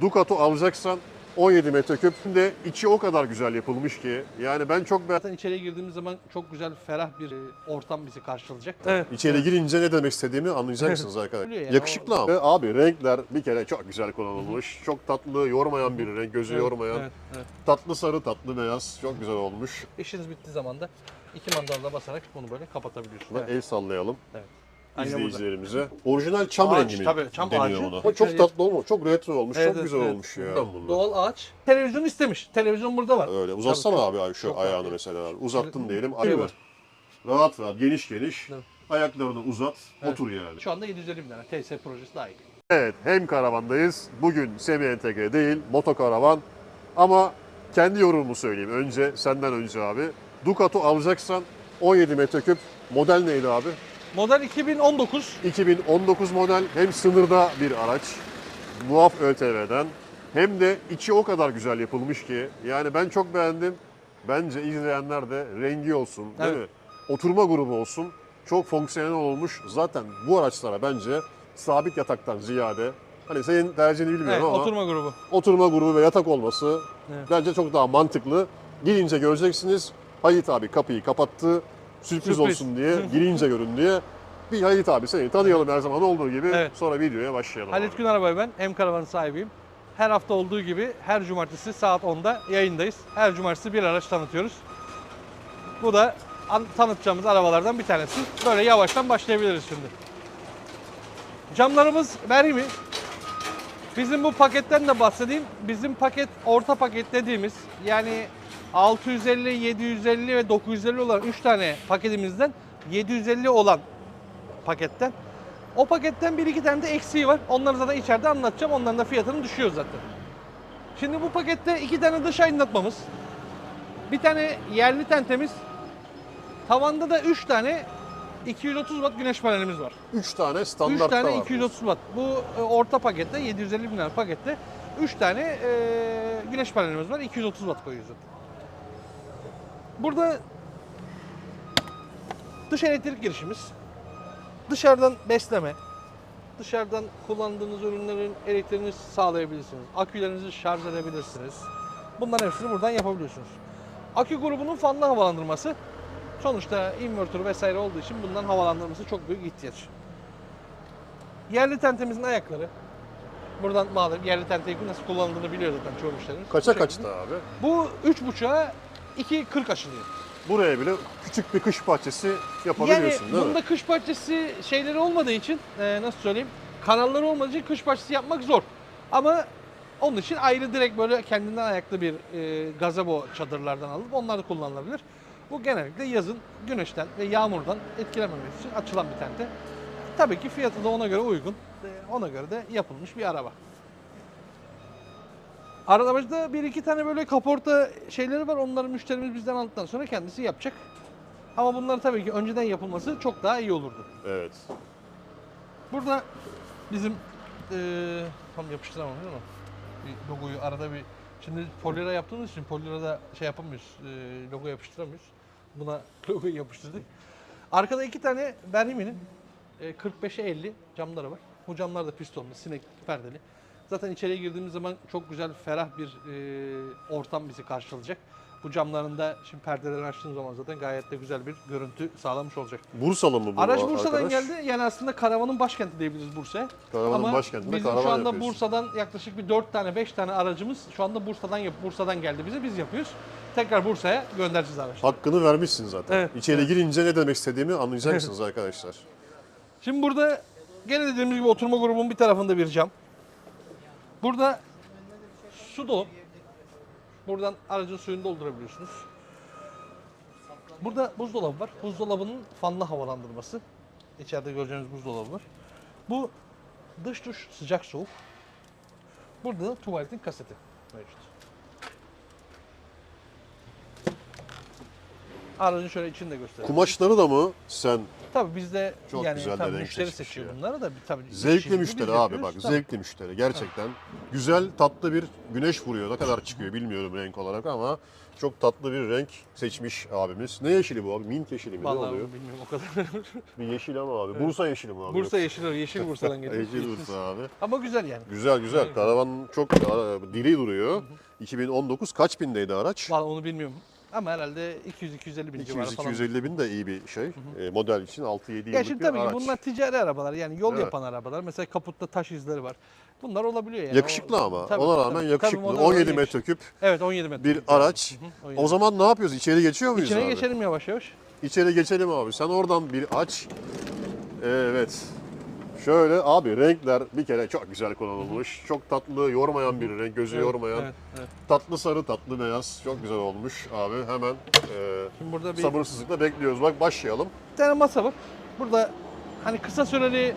Ducato alacaksan 17 metreküp de içi o kadar güzel yapılmış ki yani ben çok beğendim. Zaten içeriye girdiğimiz zaman çok güzel, ferah bir e, ortam bizi karşılayacak. Evet. İçeri girince ne demek istediğimi anlayacaksınız arkadaşlar. yani, Yakışıklı o- ama. Ve abi renkler bir kere çok güzel kullanılmış. Çok tatlı, yormayan bir renk, gözü yormayan. Evet, evet. Tatlı sarı, tatlı beyaz. Çok güzel olmuş. İşiniz bittiği zaman da iki mandalda basarak bunu böyle kapatabiliyorsunuz. Buna El sallayalım Aynen burada. izleyicilerimize. Orijinal çam Ağaç, rengi mi tabii, çam deniyor ağacı. ona? O Çok içeri- tatlı olmuş, çok retro olmuş, Evet, çok evet, güzel evet. olmuş ya. bunlar. Doğal ağaç. Televizyon istemiş. Televizyon burada var. Öyle. Uzatsana Tabii, abi şu çok ayağını rahat. mesela. Uzattın diyelim. Şey Ayı var. Rahat rahat, geniş geniş. Evet. Ayaklarını uzat, Evet. otur yani. Şu anda 750 bin lira. TS projesi dahil. Evet, hem karavandayız. Bugün semi entegre değil, motokaravan. Ama kendi yorumumu söyleyeyim. Önce, senden önce abi. Ducato alacaksan 17 metreküp. Model neydi abi? Model 2019. 2019 model. Hem sınırda bir araç. Muaf ÖTV'den. Hem de içi o kadar güzel yapılmış ki. Yani ben çok beğendim. Bence izleyenler de rengi olsun değil Evet. mi? Oturma grubu olsun. Çok fonksiyonel olmuş. Zaten bu araçlara bence sabit yataktan ziyade Hani senin tercihini bilmiyorum Evet, ama oturma grubu. oturma grubu ve yatak olması Evet. bence çok daha mantıklı. Girince göreceksiniz. Hayit abi kapıyı kapattı. Sürpriz, Sürpriz. olsun diye, girince görün diye. Bir Hayit abi seni tanıyalım her zaman olduğu gibi. Evet. Sonra videoya başlayalım. Halit abi. Gün Arabay ben. M Karavanı sahibiyim. Her hafta olduğu gibi her cumartesi saat 10'da yayındayız. Her cumartesi bir araç tanıtıyoruz. Bu da an- tanıtacağımız arabalardan bir tanesi. Böyle yavaştan başlayabiliriz şimdi. Camlarımız Berimi. Bizim bu paketten de bahsedeyim. Bizim paket orta paket dediğimiz yani 650, 750 ve 950 olan 3 tane paketimizden 750 olan paketten o paketten bir iki tane de eksiği var. Onları zaten içeride anlatacağım. Onların da fiyatını düşüyor zaten. Şimdi bu pakette iki tane dış aydınlatmamız. Bir tane yerli tentemiz. Tavanda da üç tane 230 watt güneş panelimiz var. 3 tane 3 standartta tane var. 230 watt. Bu e, orta pakette 750 bin pakette 3 tane e, güneş panelimiz var. 230 watt koyuyoruz zaten. Burada dış elektrik girişimiz. Dışarıdan besleme. Dışarıdan kullandığınız ürünlerin elektriğini sağlayabilirsiniz. Akülerinizi şarj edebilirsiniz. Bunların hepsini buradan yapabiliyorsunuz. Akü grubunun fanlı havalandırması. Sonuçta inverter vesaire olduğu için bundan havalandırması çok büyük ihtiyaç. Yerli tentemizin ayakları. Buradan madem yerli tenteyi nasıl kullanıldığını biliyor zaten çoğu müşterimiz. Kaça kaçtı abi? Bu 3.5'a 2.40 aşılıyor. Buraya bile küçük bir kış bahçesi Yani yapabiliyorsun değil bunda mi? kış bahçesi şeyleri olmadığı için e, nasıl söyleyeyim kanalları olmadığı için kış bahçesi yapmak zor. Ama onun için ayrı direkt böyle kendinden ayaklı bir e, gazebo çadırlardan alıp onlar kullanılabilir. Bu genellikle yazın güneşten ve yağmurdan etkilenmemek için açılan bir tente. Tabii ki fiyatı da ona göre uygun. e, Ona göre de yapılmış bir araba. Arabacıda bir iki tane böyle kaporta şeyleri var. Onları müşterimiz bizden aldıktan sonra kendisi yapacak. Ama bunlar tabii ki önceden yapılması çok daha iyi olurdu. Evet. Burada bizim eee tam yapıştıramam değil mi? Bir logoyu arada bir şimdi Polira yaptığımız için Polira'da şey yapamıyoruz. eee, logo yapıştıramıyoruz. Buna logoyu yapıştırdık. Arkada iki tane Berhimi'nin eee, 45'e 50 camları var. Bu camlar da pistonlu, sinek perdeli. Zaten içeriye girdiğimiz zaman çok güzel, ferah bir eee, ortam bizi karşılayacak. Bu camlarında şimdi perdelerini açtığımız zaman zaten gayet de güzel bir görüntü sağlamış olacak. Bursalı mı bu Araç ar- Bursa'dan arkadaş? geldi. Yani aslında karavanın başkenti diyebiliriz Bursa'ya. Karavanın Ama başkentinde bizim karavan şu anda yapıyorsun. Bursa'dan yaklaşık bir 4 tane 5 tane aracımız şu anda Bursa'dan yap Bursa'dan geldi bize. Biz yapıyoruz. Tekrar Bursa'ya göndereceğiz araçları. Hakkını vermişsin zaten. Evet, İçeri girince ne demek istediğimi anlayacaksınız arkadaşlar. Şimdi burada gene dediğimiz gibi oturma grubunun bir tarafında bir cam. Burada su dolap. Buradan aracın suyunu doldurabiliyorsunuz. Burada buzdolabı var. Buzdolabının fanlı havalandırması. İçeride göreceğiniz buzdolabı var. Bu dış duş sıcak soğuk. Burada da tuvaletin kaseti mevcut. Aracın şöyle içini de gösterelim. Kumaşları da mı sen Tabii bizde Çok yani güzel de tabii renk müşteri seçmiş seçiyor ya. bunları da tabii zevkli işimizi müşteri biz abi yapıyoruz. bak Tabii. zevkli müşteri gerçekten. Güzel tatlı bir güneş vuruyor. Ne kadar çıkıyor bilmiyorum renk olarak ama çok tatlı bir renk seçmiş abimiz. Ne yeşili bu abi? Mint yeşili mi? ne Vallahi oluyor? bilmiyorum o kadar. Bir yeşil ama abi. Bursa yeşili mi abi? Bursa yeşil, yeşil Bursa'dan geliyor. Yeşil Bursa abi. Ama güzel yani. Güzel güzel. Karavan çok e, diri duruyor. 2019 kaç bindeydi araç? Vallahi onu bilmiyorum. Ama herhalde 200-250 bin civarı falan. 200-250 bin de iyi bir şey. E, model için 6-7 yıllık Ya şimdi bir tabii araç. ki bunlar ticari arabalar yani yol Evet. yapan arabalar. Mesela kaputta taş izleri var. Bunlar olabiliyor yani. Yakışıklı O- ama. Tabii, Ona tabii. rağmen Tabii yakışıklı. olarak 17 yakışıklı. metreküp Evet 17 metre. bir araç. Hı, O 17. zaman ne yapıyoruz? İçeri geçiyor muyuz İçine abi? geçelim yavaş yavaş. İçeri geçelim abi. Sen oradan bir aç. Evet. Şöyle abi renkler bir kere çok güzel kullanılmış. Çok tatlı, yormayan bir renk, gözü Evet, yormayan. Evet, evet. Tatlı sarı, tatlı beyaz. Çok güzel olmuş abi. Hemen e, Şimdi burada bir, sabırsızlıkla bekliyoruz. Bak başlayalım. bir tane masa var. Burada hani kısa süreli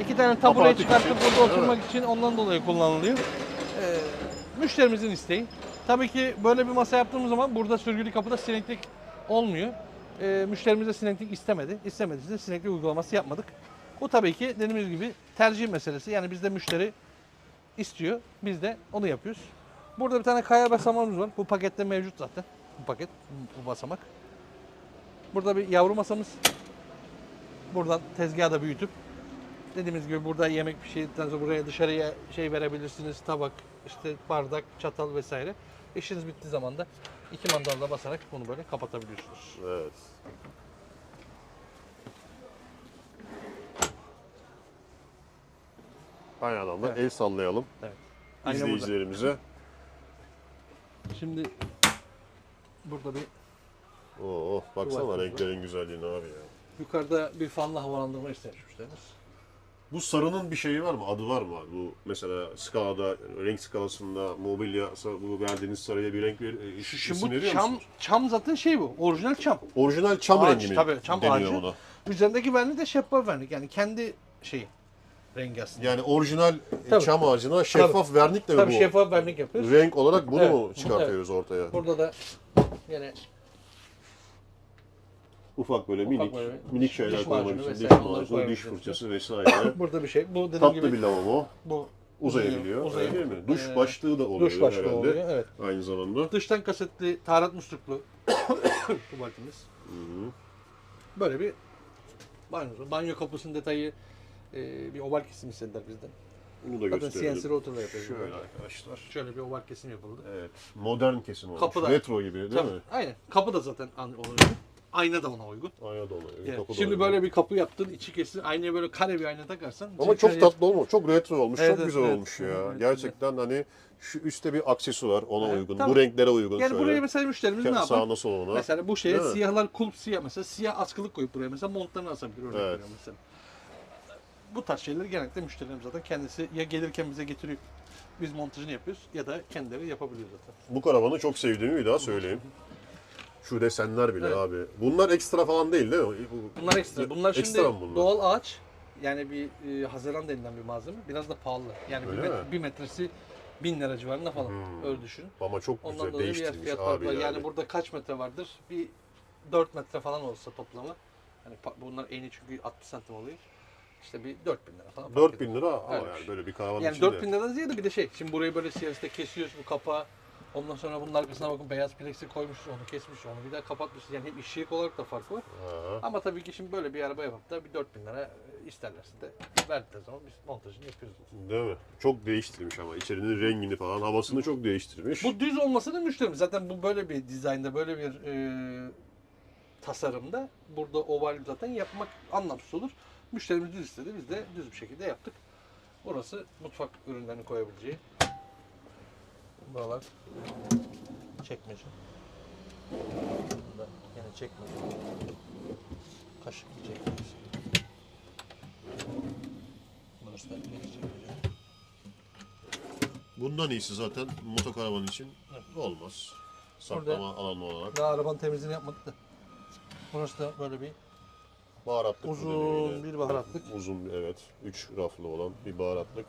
iki tane Aparatif çıkartıp için, burada oturmak için ondan dolayı kullanılıyor. Ee, müşterimizin isteği. Tabii ki böyle bir masa yaptığımız zaman burada sürgülü kapıda sineklik olmuyor. Ee, müşterimiz de sineklik istemedi. De sineklik uygulaması yapmadık. Bu tabii ki dediğimiz gibi tercih meselesi. Yani bizde müşteri istiyor. Biz de onu yapıyoruz. Burada bir tane kaya basamağımız var. Bu pakette mevcut zaten. Bu paket, bu basamak. Burada bir yavru masamız. Buradan tezgahı da büyütüp dediğimiz gibi burada yemek pişirdikten sonra buraya dışarıya şey verebilirsiniz. Tabak, işte bardak, çatal vesaire. İşiniz bittiği zaman da iki mandalla basarak bunu böyle kapatabiliyorsunuz. Evet. Aynı anda Evet. el sallayalım burada. izleyicilerimize. Şimdi burada bir Oo, baksana Duvar renklerin güzelliğine abi ya. yukarıda bir fanla havalandırma istemiş müşterimiz. Bu sarının bir şeyi var mı? Adı var mı? Bu mesela skalada, renk skalasında mobilya, bu verdiğiniz sarıya bir renk ver, e, isim Şimdi bu veriyor çam, musunuz? çam zaten şey bu. Orijinal çam. Orijinal çam Ağaç, rengi mi tabii, çam ağacı. ona? Üzerindeki vernik de şeffaf vernik. Yani kendi şeyi rengi aslında. Yani orijinal e, Tabii. çam ağacına şeffaf vernikle mi Tabii bu? şeffaf vernik yapıyoruz. Renk olarak bunu Evet, mu çıkartıyoruz ortaya? Burada da yine Ufak böyle Ufak minik böyle minik diş şeyler macunu koymak için diş vesaire onları macunu, diş fırçası vesaire. burada bir şey. Bu dediğim Tatlı gibi bir lavabo. bu Uzayabiliyor. öyle değil mi? Duş e, başlığı da oluyor duş başlığı herhalde. oluyor. Evet. Aynı zamanda. Dıştan kasetli taharat musluklu tuvaletimiz. Böyle bir banyo. Banyo kapısının detayı e, bir oval kesim istediler bizden. Bunu da Zaten gösterelim. CNC router'la yapıyoruz. Şöyle arkadaşlar. Şöyle bir oval kesim yapıldı. Evet. Modern kesim olmuş. Kapı da- Retro gibi değil Tabii, mi? Aynen. Kapı da zaten ona uygun. Ayna da ona uygun. Ayna da oluyor. Yani kapı da şimdi oluyor. böyle bir kapı yaptın, içi kesin, aynaya böyle kare bir ayna takarsan. Ama çok tatlı olmuş. Çok retro olmuş. Evet, çok evet, güzel evet. olmuş ya. Evet, Gerçekten hani şu üstte bir aksesuar ona Evet, uygun. tabii. Bu renklere uygun Yani şöyle. buraya mesela müşterimiz ne Ke- yapar? Sağına soluna. Mesela bu şeye Değil mi? siyahlar kulp siyah mesela siyah askılık koyup buraya mesela montlarını asabilir örnek Evet. veriyorum mesela. Bu tarz şeyleri genellikle müşterilerimiz zaten kendisi ya gelirken bize getiriyor. Biz montajını yapıyoruz ya da kendileri yapabiliyor zaten. Bu karavanı çok sevdiğimi bir daha söyleyeyim. Şu desenler bile Evet. abi. Bunlar ekstra falan değil değil mi? Bu- Bunlar ekstra. Bunlar şimdi mı bunlar? doğal ağaç. Yani bir e, Haziran denilen bir malzeme. Biraz da pahalı. Yani bir, Öyle mi? bir metresi bin lira civarında falan. Hmm. Öyle düşün. Ama çok Ondan güzel dolayı bir yer değiştirmiş fiyat abi yani. Yani burada kaç metre vardır? Bir 4 metre falan olsa toplamı. Hani pa- bunlar eni çünkü 60 santim oluyor. İşte bir 4000 lira falan. fark 4000 ediyor. lira ama yani şey. böyle bir karavan Yani içinde. 4000 liradan ziyade bir de şey. Şimdi burayı böyle siyasete kesiyoruz bu kapağı. Ondan sonra bunun arkasına bakın beyaz plexi koymuşuz onu kesmişiz onu bir daha kapatmışız. Yani hem işçilik olarak da fark var. Ha. Ama tabii ki şimdi böyle bir araba yapıp da bir 4000 lira isterlerse de verdikleri zaman biz montajını yapıyoruz. Değil mi? Çok değiştirmiş ama içerinin rengini falan havasını çok değiştirmiş. Bu düz olmasını müşterimiz zaten bu böyle bir dizaynda böyle bir e, tasarımda burada oval zaten yapmak anlamsız olur. Müşterimiz düz istedi biz de düz bir şekilde yaptık. Burası mutfak ürünlerini koyabileceği. Buralar çekmece. Bunda yine çekmece. Kaşık çekmecesi. Burası da çekmece. Bundan iyisi zaten motokaravan için olmaz. Saklama alanı olarak. Daha arabanın temizliğini yapmadık da. Burası da böyle bir Baharatlık Uzun bir baharatlık. Uzun evet. Üç raflı olan bir baharatlık.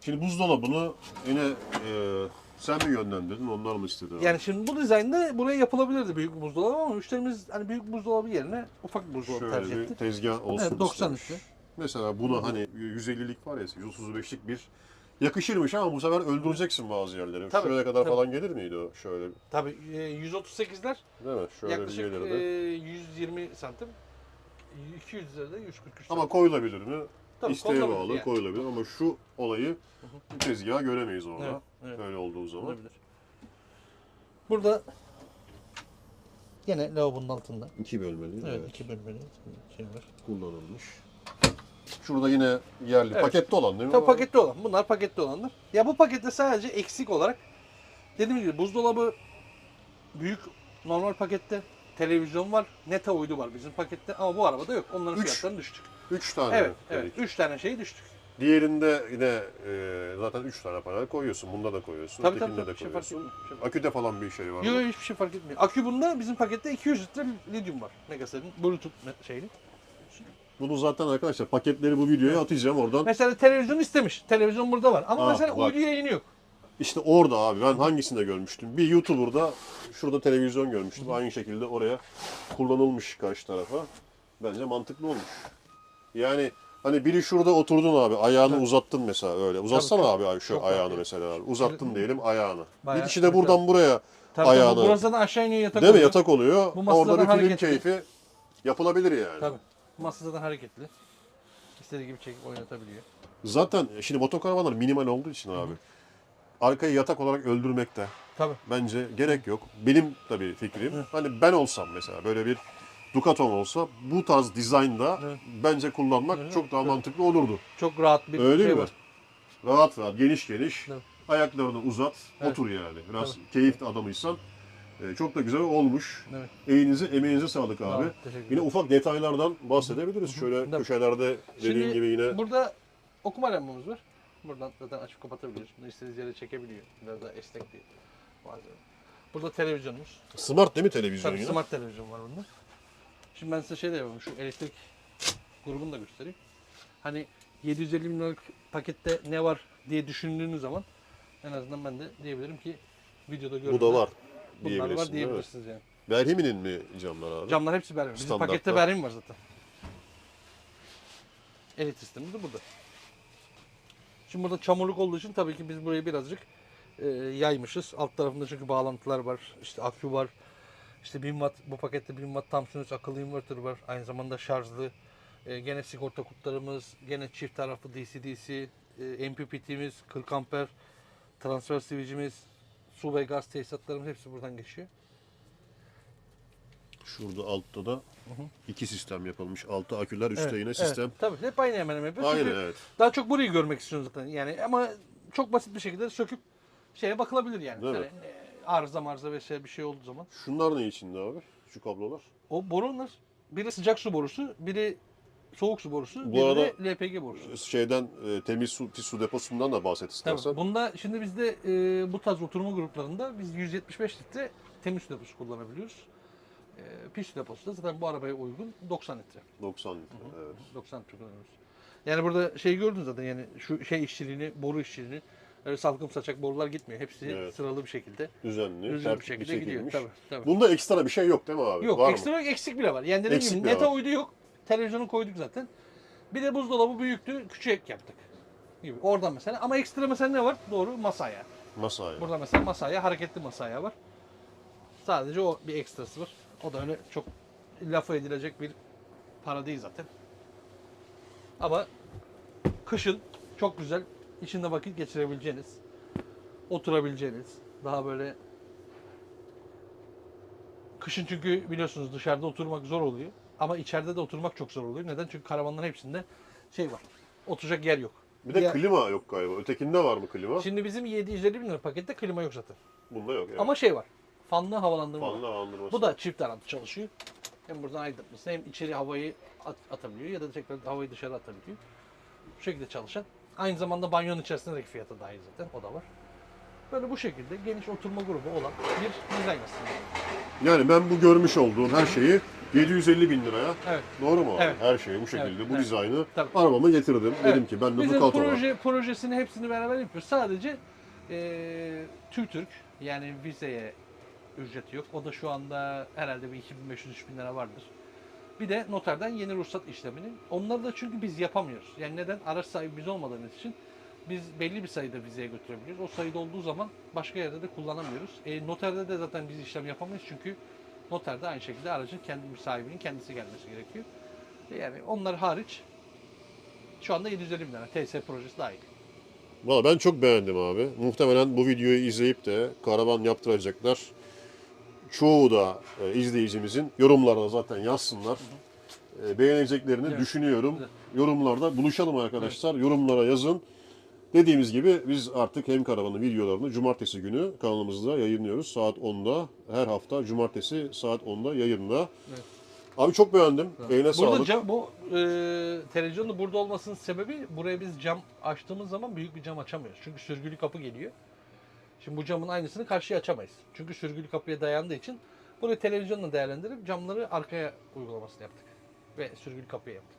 Şimdi buzdolabını yine e, Sen mi yönlendirdin, onlar mı istedi? Yani şimdi bu dizaynda buraya yapılabilirdi büyük bir buzdolabı ama müşterimiz hani büyük buzdolabı yerine ufak bir buzdolabı tercih Şöyle bir etti. tezgah olsun Evet 90 istemiş. Mesela buna hani 150'lik var ya 135'lik bir yakışırmış ama bu sefer öldüreceksin bazı yerleri. Tabii, Şuraya kadar tabii. falan gelir miydi o? Şöyle Tabii e, 138'ler değil mi? Şöyle yaklaşık bir gelirdi. e, 120 santim. 200 üzerinde 143 Ama koyulabilir mi? Tabii, İsteğe koyulabilir bağlı yani. koyulabilir ama şu olayı bu tezgahı göremeyiz orada. Evet, evet. Öyle olduğu zaman. olabilir. Burada yine lavabonun altında. İki bölmeli. Evet, evet, iki bölmeli şey var. kullanılmış. Şurada yine yerli. Evet. Pakette olan değil mi? Tabii paketli olan. Bunlar paketli olanlar. Ya bu pakette sadece eksik olarak dediğim gibi buzdolabı büyük normal pakette televizyon var. Neta uydu var bizim pakette ama bu arabada yok. Onların Üç. fiyatlarını düştük. Üç tane. Evet, dedik. evet. Üç tane şey düştük. Diğerinde yine e, zaten üç tane panel koyuyorsun. Bunda da koyuyorsun. Tabii tabii. ötekinde tabii. de Bir şey fark koyuyorsun. etmiyor. bir şey fark Aküde falan bir şey var mı? etmiyor. Yok hiçbir şey fark etmiyor. Akü bunda bizim pakette 200 litre lityum var. Megasel'in Bluetooth me- şeyli. Bunu zaten arkadaşlar paketleri bu videoya atacağım oradan. Mesela televizyon istemiş. Televizyon burada var. Ama Ah, mesela bak. uydu yayını yok. İşte orada abi ben hangisinde görmüştüm? Bir YouTuber'da şurada televizyon görmüştüm. Aynı şekilde oraya kullanılmış karşı tarafa. Bence mantıklı olmuş. Yani hani biri şurada oturdun abi ayağını uzattın mesela öyle. Uzatsana Tabii, abi, şu çok ayağını mesela abi. Uzattın diyelim ayağını. Bayağı bir kişi de buradan buraya Tabii ayağını. tabii. Burası da aşağı iniyor yatak Değil mi? oluyor. Yatak oluyor. Bu masadan Orada bir film hareketli. keyfi yapılabilir yani. Tabii. Masa zaten hareketli. İstediği gibi çekip oynatabiliyor. Zaten şimdi motokaravanlar minimal olduğu için abi. Arkayı yatak olarak öldürmekte Tabii. bence gerek yok. Benim tabii fikrim. Hani ben olsam mesela böyle bir Ducaton olsa bu tarz dizaynda Evet. bence kullanmak Evet, çok daha mantıklı olurdu. Çok rahat bir Öyle şey mi? var. Rahat rahat, geniş geniş. Evet. Ayaklarını uzat, Evet. otur yani. Biraz keyifli adamıysan e, çok da güzel olmuş. Evet. Elinize, emeğinize sağlık abi. Sağ ol, teşekkür Yine ederim. ufak detaylardan bahsedebiliriz. Şöyle Tabii. köşelerde dediğin Şimdi gibi yine burada okuma lambamız var. Buradan zaten açıp kapatabiliyoruz. Bunu istediğiniz yere çekebiliyor. Biraz da esnek bir malzeme. Burada televizyonumuz. smart değil mi televizyon Tabii yine? smart televizyon var bunda. Şimdi ben size şey de yapayım. Şu elektrik grubunu da göstereyim. Hani 750 bin liralık pakette ne var diye düşündüğünüz zaman en azından ben de diyebilirim ki videoda Bu gördüğünüz da var. Bunlar diyebilirsin, var değil mi? diyebilirsiniz yani. Berhimi'nin mi camlar abi? Camlar hepsi Bermin. Bizim Standartta. pakette Bermin var zaten. Elit sistemi de burada. Şimdi burada çamurluk olduğu için tabii ki biz burayı birazcık e, yaymışız. Alt tarafında çünkü bağlantılar var. İşte akü var. İşte 1000 watt bu pakette 1000 watt tam sınırs akıllı inverter var. Aynı zamanda şarjlı. E, gene sigorta kutlarımız, gene çift taraflı DC-DC, e, MPPT'miz, 40 amper, transfer switch'imiz, su ve gaz tesisatlarımız hepsi buradan geçiyor. Şurada altta da iki sistem yapılmış. Altta aküler, üstte Evet, yine evet. sistem. Tabii hep aynı hemen hemen yapıyoruz. Aynen Çünkü evet. Daha çok burayı görmek istiyoruz zaten. Yani ama çok basit bir şekilde söküp şeye bakılabilir yani. Değil mi? Yani, e, arıza marza vesaire bir şey olduğu zaman. Şunlar ne içinde abi? Şu kablolar. O borular biri sıcak su borusu, biri soğuk su borusu, Bu biri arada- de LPG borusu. Şeyden e, temiz su, pis su deposundan da bahset Tabii. istersen. Bunda şimdi bizde e, bu tarz oturma gruplarında biz 175 litre temiz su deposu kullanabiliyoruz. E, pis su deposu da zaten bu arabaya uygun 90 litre. 90 litre. Evet. 90 litre kullanıyoruz. Yani burada şey gördün zaten yani şu şey işçiliğini, boru işçiliğini öyle salkım saçak borular gitmiyor. Hepsi Evet. sıralı bir şekilde. Düzenli, Düzgün bir tertipli şekilde gidiyor. çekilmiş. Tabii, tabii. Bunda ekstra bir şey yok değil mi abi? Yok, Var ekstra mı? yok, eksik bile var. Yani dediğim Eksik gibi bile neta var. uydu yok. Televizyonu koyduk zaten. Bir de buzdolabı büyüktü, küçük yaptık. Gibi. Oradan mesela. Ama ekstra mesela ne var? Doğru masaya. Masaya. Burada mesela masaya, hareketli masaya var. Sadece o bir ekstrası var. O da öyle çok lafı edilecek bir para değil zaten. Ama kışın çok güzel içinde vakit geçirebileceğiniz, oturabileceğiniz, daha böyle kışın çünkü biliyorsunuz dışarıda oturmak zor oluyor. Ama içeride de oturmak çok zor oluyor. Neden? Çünkü karavanların hepsinde şey var. Oturacak yer yok. Bir de Ya- klima yok galiba. Ötekinde var mı klima? Şimdi bizim 750 bin lira pakette klima yok zaten. Bunda yok. Evet. Ama şey var. Fanlı havalandırma. Fanlı havalandırması. Bu da çift taraflı çalışıyor. Hem buradan aydınlatması hem içeri havayı at- atabiliyor ya da tekrar havayı dışarı atabiliyor. Bu şekilde çalışan. Aynı zamanda banyonun içerisindeki fiyatı dahil zaten. O da var. Böyle bu şekilde geniş oturma grubu olan bir dizayn aslında. Yani ben bu görmüş olduğum her şeyi 750 bin liraya Evet. Doğru mu abi? Evet. Her şeyi bu şekilde, Evet, bu evet. dizaynı Tabii. arabama getirdim. Dedim Evet. ki ben de Bizim Ducato var. proje, projesini hepsini beraber yapıyoruz. Sadece Ee, TÜRK yani vizeye ücreti yok. O da şu anda herhalde bir 2500-3000 lira vardır. Bir de noterden yeni ruhsat işlemini. Onları da çünkü biz yapamıyoruz. Yani neden? Araç sahibi biz olmadığımız için biz belli bir sayıda vizeye götürebiliyoruz. O sayıda olduğu zaman başka yerde de kullanamıyoruz. E, noterde de zaten biz işlem yapamayız çünkü noterde aynı şekilde aracın kendi sahibinin kendisi gelmesi gerekiyor. E, Yani onlar hariç şu anda 750 bin lira. TS projesi dahil. Valla ben çok beğendim abi. Muhtemelen bu videoyu izleyip de karavan yaptıracaklar. Çoğu da e, izleyicimizin yorumlarda zaten yazsınlar. E, beğeneceklerini Evet. düşünüyorum. Evet. Yorumlarda buluşalım arkadaşlar. Yorumlara yazın. Dediğimiz gibi biz artık hem karavanın videolarını cumartesi günü kanalımızda yayınlıyoruz. Saat 10'da. Her hafta cumartesi saat 10'da yayında. Evet. Abi çok beğendim. Eline Burada sağlık. cam, bu e, televizyonun da burada olmasının sebebi buraya biz cam açtığımız zaman büyük bir cam açamıyoruz. Çünkü sürgülü kapı geliyor. Şimdi bu camın aynısını karşıya açamayız. Çünkü sürgülü kapıya dayandığı için burayı televizyonla değerlendirip camları arkaya uygulamasını yaptık. Ve sürgülü kapıya yaptık.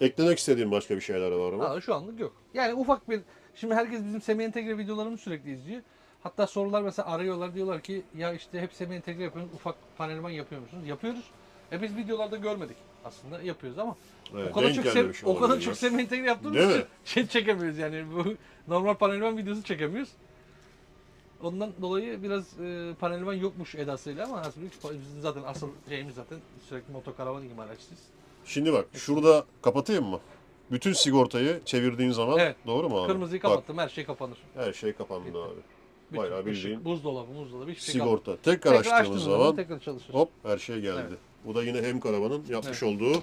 Eklemek istediğin başka bir şeyler var mı? Ha, şu anlık yok. Yani ufak bir... Şimdi herkes bizim Semih Entegre videolarımızı sürekli izliyor. Hatta sorular mesela arıyorlar diyorlar ki ya işte hep Semih Entegre yapıyorsunuz ufak panelman yapıyor musunuz? Yapıyoruz. E biz videolarda görmedik aslında yapıyoruz ama Evet, o kadar çok sem- o kadar çok. Semih Entegre yaptığımız Değil için mi? şey çekemiyoruz yani bu normal panelman videosu çekemiyoruz. Ondan dolayı biraz e, panelman yokmuş edasıyla ama aslında bizim zaten asıl şeyimiz zaten sürekli motokaravan imalatçısıyız. Şimdi bak şurada kapatayım mı? Bütün sigortayı çevirdiğin zaman Evet. doğru mu abi? Kırmızıyı Bak, kapattım her şey kapanır. her şey kapandı Bitti. abi. Bütün Bayağı ışık, bildiğin buzdolabı, buzdolabı hiçbir şey sigorta. Tekrar, Tekrar açtığımız açtığımız zaman tekrar çalışır. hop her şey geldi. Evet. Bu da yine hem karavanın yapmış Evet. olduğu Yani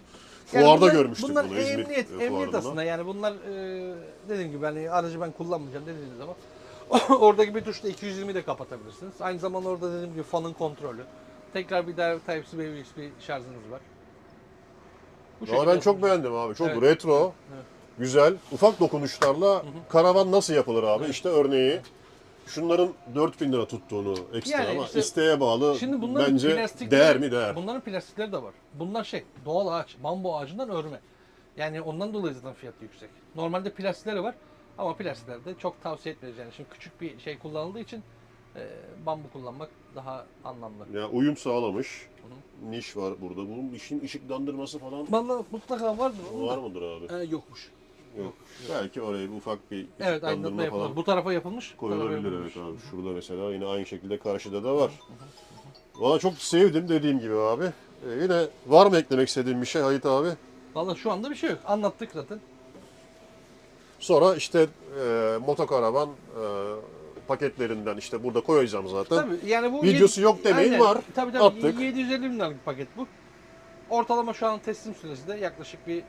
fuarda bunlar- görmüştük bunlar bunu İzmir emniyet, e, emniyet fuarında. aslında yani bunlar e, dediğim gibi hani aracı ben kullanmayacağım dediğiniz zaman oradaki bir tuşla 220 de kapatabilirsiniz. Aynı zamanda orada dediğim gibi fanın kontrolü. Tekrar bir daha Type-C ve USB şarjınız var. Bu ben çok yapılmış. beğendim abi. Çok Evet. retro, Evet. güzel, ufak dokunuşlarla karavan nasıl yapılır abi? İşte örneği şunların 4000 lira tuttuğunu ekstra Yani ama işte- isteğe bağlı Şimdi bunların bence plastikleri- değer mi değer. Bunların plastikleri de var. Bunlar şey doğal ağaç, bambu ağacından örme. Yani ondan dolayı zaten fiyatı yüksek. Normalde plastikleri var ama plastiklerde çok tavsiye etmiyoruz yani. Şimdi küçük bir şey kullanıldığı için e, bambu kullanmak daha anlamlı. Ya uyum sağlamış. Niş var burada. Bunun işin ışıklandırması falan Vallahi mutlaka vardır. onun var da. mıdır abi? E, yokmuş. Yok. Belki oraya bir ufak bir Evet aydınlatma ışıklandırma yapılır. falan Bu tarafa yapılmış. bu tarafa koyulabilir yapılmış. evet abi. Şurada mesela yine aynı şekilde karşıda da var. Valla çok sevdim dediğim gibi abi. Ee, yine var mı eklemek istediğin bir şey Hayit abi? Vallahi şu anda bir şey yok. Anlattık zaten. Sonra işte e, motokaravan e, paketlerinden işte burada koyacağım zaten. Tabii yani bu Videosu yok demeyin, Aynen. var. Tabii tabii Attık. 750 bin liralık bir paket bu. Ortalama şu an teslim süresi de yaklaşık bir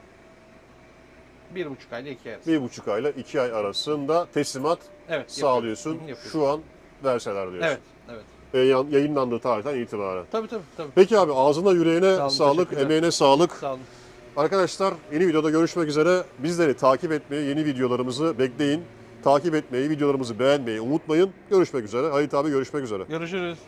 bir buçuk ayla iki ay arası. Bir buçuk ayla iki ay arasında teslimat Evet. sağlıyorsun. yapıyorum. Şu an verseler diyorsun. Evet, evet. E, yayınlandığı tarihten itibaren. Tabii tabii tabii. Peki abi ağzına yüreğine Sağ olun, sağlık, emeğine sağlık. Sağ olun. Arkadaşlar yeni videoda görüşmek üzere. Bizleri takip etmeyi, yeni videolarımızı bekleyin. Takip etmeyi, videolarımızı beğenmeyi unutmayın. Görüşmek üzere. Halit abi görüşmek üzere. Görüşürüz.